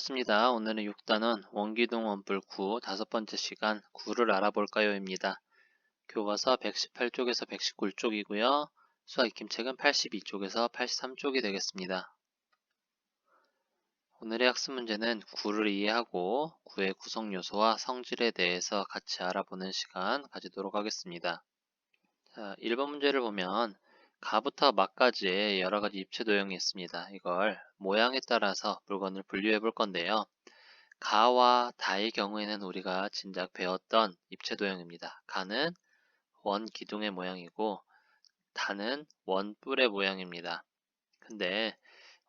반갑습니다. 오늘은 6단원 원기둥 원뿔 9 다섯 번째 시간 9를 알아볼까요?입니다. 교과서 118쪽에서 119쪽이고요. 수학 익힘책은 82쪽에서 83쪽이 되겠습니다. 오늘의 학습 문제는 9를 이해하고 9의 구성 요소와 성질에 대해서 같이 알아보는 시간 가지도록 하겠습니다. 자, 1번 문제를 보면 가부터 막까지의 여러 가지 입체 도형이 있습니다. 이걸 모양에 따라서 물건을 분류해 볼 건데요. 가와 다의 경우에는 우리가 진작 배웠던 입체 도형입니다. 가는 원 기둥의 모양이고 다는 원 뿔의 모양입니다. 근데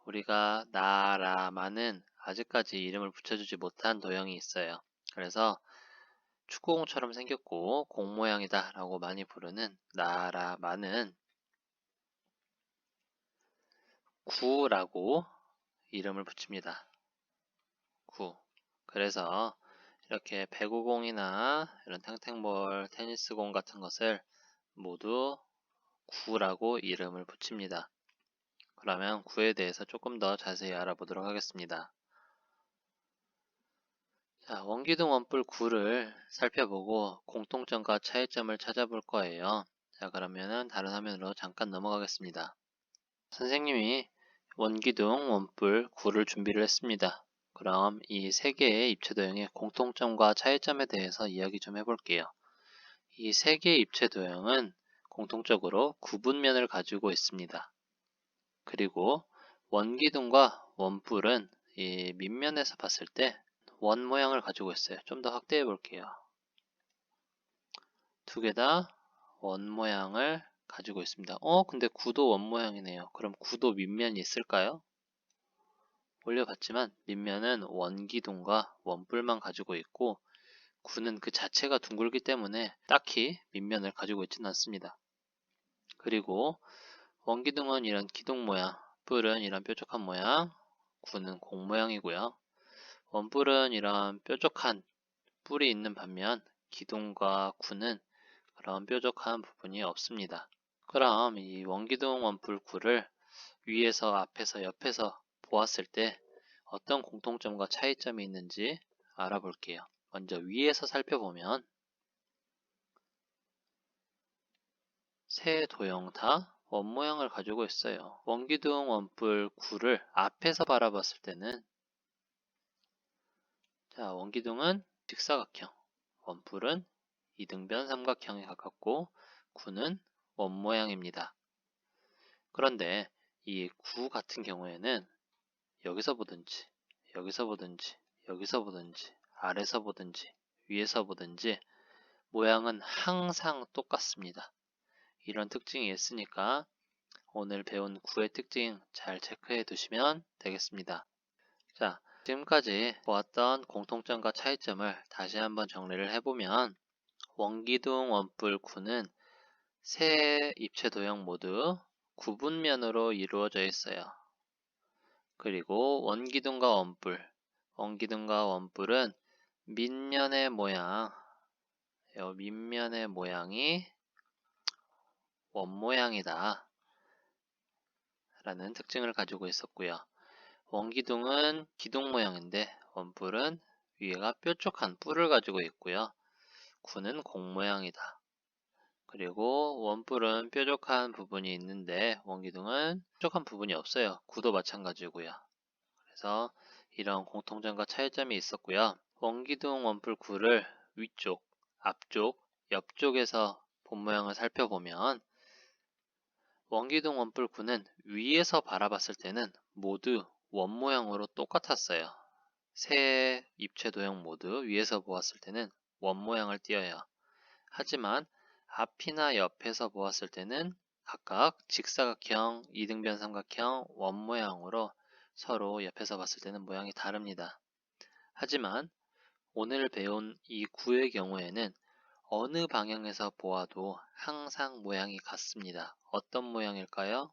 우리가 나라마는 아직까지 이름을 붙여주지 못한 도형이 있어요. 그래서 축구공처럼 생겼고 공 모양이다 라고 많이 부르는 나라마는 9라고 이름을 붙입니다. 9. 그래서 이렇게 배구공이나 이런 탱탱볼, 테니스공 같은 것을 모두 9라고 이름을 붙입니다. 그러면 9에 대해서 조금 더 자세히 알아보도록 하겠습니다. 자, 원기둥 원뿔 9를 살펴보고 공통점과 차이점을 찾아볼 거예요. 자, 그러면은 다른 화면으로 잠깐 넘어가겠습니다. 선생님이 원기둥, 원뿔, 구를 준비를 했습니다. 그럼 이 세 개의 입체 도형의 공통점과 차이점에 대해서 이야기 좀 해볼게요. 이 세 개의 입체 도형은 공통적으로 구분면을 가지고 있습니다. 그리고 원기둥과 원뿔은 이 밑면에서 봤을 때 원 모양을 가지고 있어요. 좀 더 확대해 볼게요. 두 개 다 원 모양을 가지고 있습니다. 어, 근데 구도 원 모양이네요. 그럼 구도 밑면이 있을까요? 올려봤지만 밑면은 원기둥과 원뿔만 가지고 있고 구는 그 자체가 둥글기 때문에 딱히 밑면을 가지고 있지는 않습니다. 그리고 원기둥은 이런 기둥 모양, 뿔은 이런 뾰족한 모양, 구는 공 모양이고요. 원뿔은 이런 뾰족한 뿔이 있는 반면 기둥과 구는 그런 뾰족한 부분이 없습니다. 그럼 이 원기둥 원뿔구를 위에서 앞에서 옆에서 보았을 때 어떤 공통점과 차이점이 있는지 알아볼게요. 먼저 위에서 살펴보면 세 도형 다 원모양을 가지고 있어요. 원기둥 원뿔 구를 앞에서 바라봤을 때는 자 원기둥은 직사각형, 원뿔은 이등변 삼각형에 가깝고 구는 원 모양입니다. 그런데 이구 같은 경우에는 여기서 보든지 여기서 보든지 여기서 보든지 아래서 보든지 위에서 보든지 모양은 항상 똑같습니다. 이런 특징이 있으니까 오늘 배운 구의 특징 잘 체크해 두시면 되겠습니다. 자, 지금까지 보았던 공통점과 차이점을 다시 한번 정리를 해보면 원기둥 원뿔 구는 세 입체 도형 모두 구분면으로 이루어져 있어요. 그리고 원기둥과 원뿔, 원기둥과 원뿔은 밑면의 모양, 밑면의 모양이 원 모양이다. 라는 특징을 가지고 있었고요. 원기둥은 기둥 모양인데 원뿔은 위에가 뾰족한 뿔을 가지고 있고요. 구는 공 모양이다. 그리고 원뿔은 뾰족한 부분이 있는데 원기둥은 뾰족한 부분이 없어요. 구도 마찬가지고요. 그래서 이런 공통점과 차이점이 있었고요. 원기둥 원뿔 구를 위쪽, 앞쪽, 옆쪽에서 본 모양을 살펴보면 원기둥 원뿔 구는 위에서 바라봤을 때는 모두 원 모양으로 똑같았어요. 세 입체 도형 모두 위에서 보았을 때는 원 모양을 띄어요. 하지만 앞이나 옆에서 보았을 때는 각각 직사각형, 이등변 삼각형, 원 모양으로 서로 옆에서 봤을 때는 모양이 다릅니다. 하지만 오늘 배운 이 구의 경우에는 어느 방향에서 보아도 항상 모양이 같습니다. 어떤 모양일까요?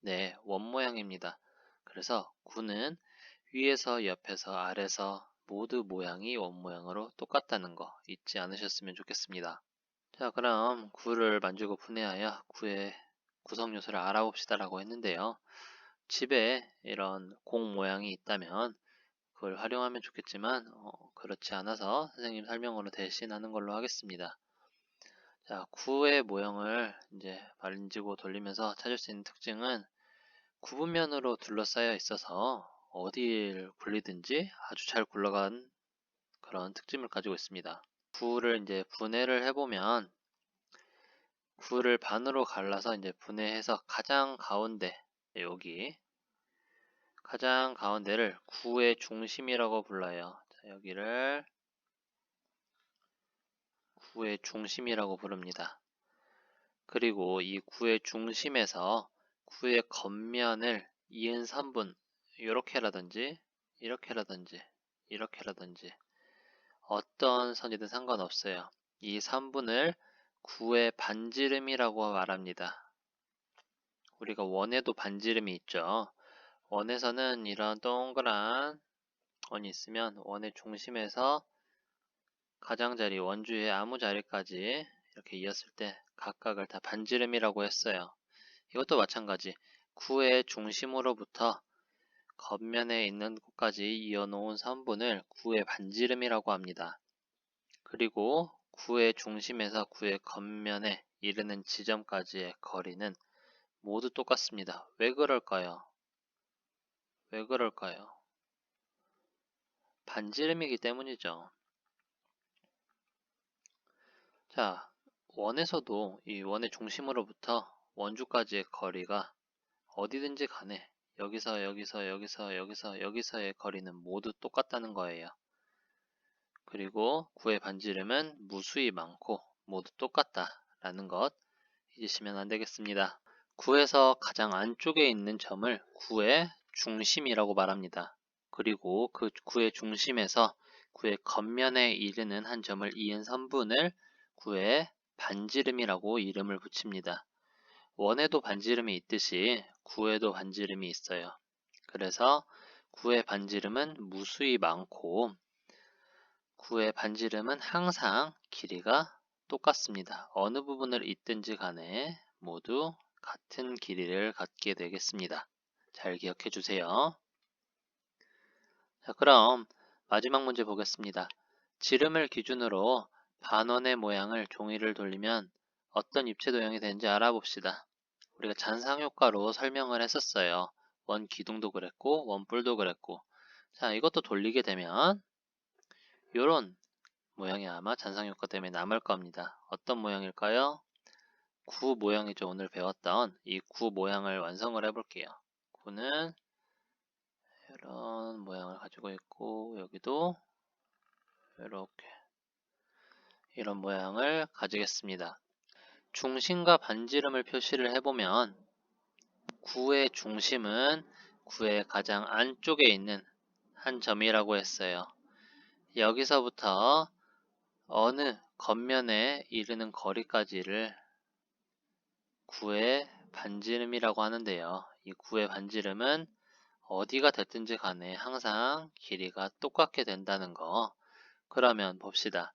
네, 원 모양입니다. 그래서 구는 위에서 옆에서 아래서 모두 모양이 원 모양으로 똑같다는 거 잊지 않으셨으면 좋겠습니다. 자, 그럼 구를 만지고 분해하여 구의 구성 요소를 알아봅시다 라고 했는데요. 집에 이런 공 모양이 있다면 그걸 활용하면 좋겠지만 어, 그렇지 않아서 선생님 설명으로 대신하는 걸로 하겠습니다. 자, 구의 모형을 이제 만지고 돌리면서 찾을 수 있는 특징은 구분면으로 둘러싸여 있어서 어디를 굴리든지 아주 잘 굴러간 그런 특징을 가지고 있습니다. 구를 이제 분해를 해보면 구를 반으로 갈라서 이제 분해해서 가장 가운데 여기 가장 가운데를 구의 중심이라고 불러요. 자, 여기를 구의 중심이라고 부릅니다. 그리고 이 구의 중심에서 구의 겉면을 이은 3분 이렇게라든지 이렇게라든지 이렇게라든지 어떤 선이든 상관없어요. 이 3분을 구의 반지름이라고 말합니다. 우리가 원에도 반지름이 있죠. 원에서는 이런 동그란 원이 있으면 원의 중심에서 가장자리, 원주의 아무 자리까지 이렇게 이었을 때 각각을 다 반지름이라고 했어요. 이것도 마찬가지. 구의 중심으로부터 겉면에 있는 곳까지 이어놓은 선분을 구의 반지름이라고 합니다. 그리고 구의 중심에서 구의 겉면에 이르는 지점까지의 거리는 모두 똑같습니다. 왜 그럴까요? 왜 그럴까요? 반지름이기 때문이죠. 자, 원에서도 이 원의 중심으로부터 원주까지의 거리가 어디든지 간에 여기서 여기서 여기서 여기서 여기서의 거리는 모두 똑같다는 거예요. 그리고 구의 반지름은 무수히 많고 모두 똑같다라는 것 잊으시면 안 되겠습니다. 구에서 가장 안쪽에 있는 점을 구의 중심이라고 말합니다. 그리고 그 구의 중심에서 구의 겉면에 이르는 한 점을 이은 선분을 구의 반지름이라고 이름을 붙입니다. 원에도 반지름이 있듯이 구에도 반지름이 있어요. 그래서 구의 반지름은 무수히 많고 구의 반지름은 항상 길이가 똑같습니다. 어느 부분을 잇든지 간에 모두 같은 길이를 갖게 되겠습니다. 잘 기억해 주세요. 자, 그럼 마지막 문제 보겠습니다. 지름을 기준으로 반원의 모양을 종이를 돌리면 어떤 입체 도형이 되는지 알아봅시다. 우리가 잔상효과로 설명을 했었어요. 원 기둥도 그랬고 원뿔도 그랬고 자 이것도 돌리게 되면 이런 모양이 아마 잔상효과 때문에 남을 겁니다. 어떤 모양일까요? 구 모양이죠. 오늘 배웠던 이 구 모양을 완성을 해볼게요. 구는 이런 모양을 가지고 있고 여기도 이렇게 이런 모양을 가지겠습니다. 중심과 반지름을 표시를 해보면 구의 중심은 구의 가장 안쪽에 있는 한 점이라고 했어요. 여기서부터 어느 겉면에 이르는 거리까지를 구의 반지름이라고 하는데요. 이 구의 반지름은 어디가 됐든지 간에 항상 길이가 똑같게 된다는 거. 그러면 봅시다.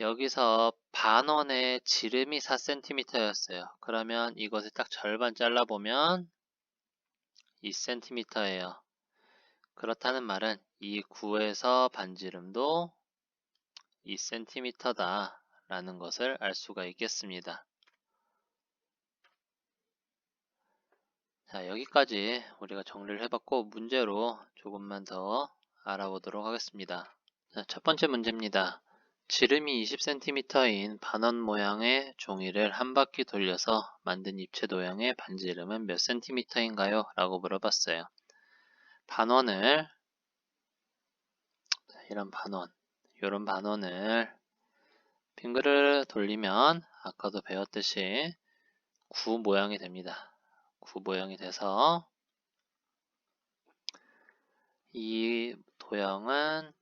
여기서 반원의 지름이 4cm였어요. 그러면 이것을 딱 절반 잘라보면 2cm예요. 그렇다는 말은 이 구에서 반지름도 2cm다 라는 것을 알 수가 있겠습니다. 자, 여기까지 우리가 정리를 해봤고 문제로 조금만 더 알아보도록 하겠습니다. 자, 첫 번째 문제입니다. 지름이 20cm인 반원 모양의 종이를 한 바퀴 돌려서 만든 입체 도형의 반지름은 몇 cm인가요? 라고 물어봤어요. 반원을 이런 반원, 이런 반원을 빙그를 돌리면 아까도 배웠듯이 구 모양이 됩니다. 구 모양이 돼서 이 도형은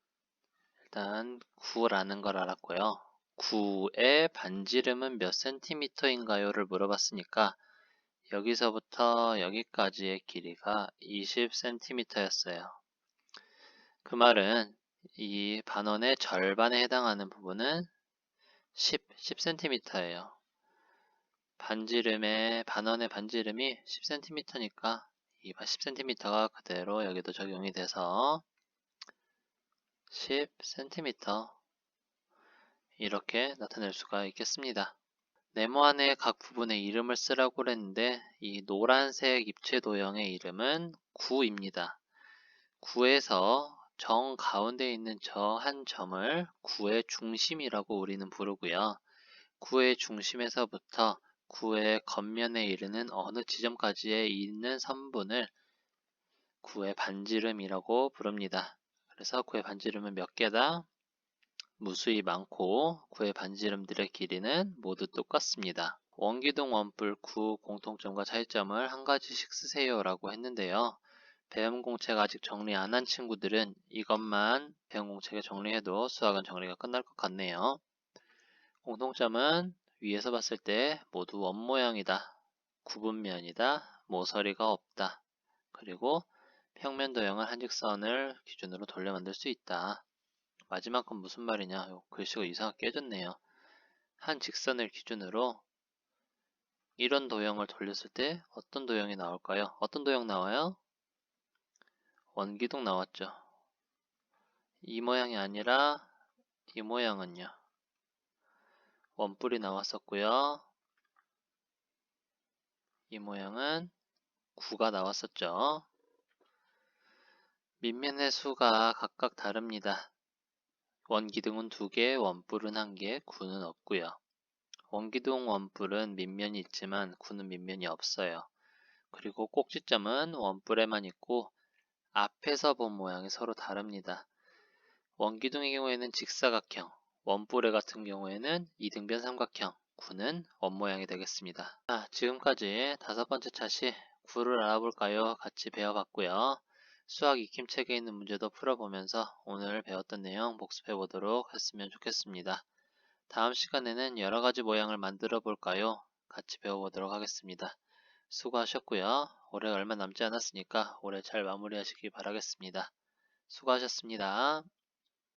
일단 9라는 걸 알았고요. 9의 반지름은 몇 센티미터인가요?를 물어봤으니까 여기서부터 여기까지의 길이가 20cm였어요. 그 말은 이 반원의 절반에 해당하는 부분은 10, 10cm예요. 반지름의 반원의 반지름이 10cm니까 이 10cm가 그대로 여기도 적용이 돼서 10cm 이렇게 나타낼 수가 있겠습니다. 네모 안에 각 부분의 이름을 쓰라고 그랬는데 이 노란색 입체 도형의 이름은 구입니다. 구에서 정 가운데 있는 저 한 점을 구의 중심이라고 우리는 부르고요. 구의 중심에서부터 구의 겉면에 이르는 어느 지점까지에 있는 선분을 구의 반지름이라고 부릅니다. 그래서 구의 반지름은 몇 개다? 무수히 많고 구의 반지름들의 길이는 모두 똑같습니다. 원기둥 원뿔 구 공통점과 차이점을 한 가지씩 쓰세요 라고 했는데요. 배움 공책 아직 정리 안 한 친구들은 이것만 배움 공책에 정리해도 수학은 정리가 끝날 것 같네요. 공통점은 위에서 봤을 때 모두 원 모양이다. 구분면이다. 모서리가 없다. 그리고 평면 도형은 한 직선을 기준으로 돌려 만들 수 있다. 마지막 건 무슨 말이냐? 요 글씨가 이상하게 깨졌네요. 한 직선을 기준으로 이런 도형을 돌렸을 때 어떤 도형이 나올까요? 어떤 도형 나와요? 원기둥 나왔죠. 이 모양이 아니라 이 모양은요. 원뿔이 나왔었고요. 이 모양은 구가 나왔었죠. 밑면의 수가 각각 다릅니다. 원기둥은 두 개, 원뿔은 한 개, 구는 없고요. 원기둥 원뿔은 밑면이 있지만 구는 밑면이 없어요. 그리고 꼭지점은 원뿔에만 있고 앞에서 본 모양이 서로 다릅니다. 원기둥의 경우에는 직사각형, 원뿔의 같은 경우에는 이등변 삼각형, 구는 원 모양이 되겠습니다. 자, 지금까지 다섯 번째 차시 구를 알아볼까요? 같이 배워봤고요. 수학 익힘책에 있는 문제도 풀어보면서 오늘 배웠던 내용 복습해 보도록 했으면 좋겠습니다. 다음 시간에는 여러 가지 모양을 만들어 볼까요? 같이 배워보도록 하겠습니다. 수고하셨고요. 올해 얼마 남지 않았으니까 올해 잘 마무리하시기 바라겠습니다. 수고하셨습니다.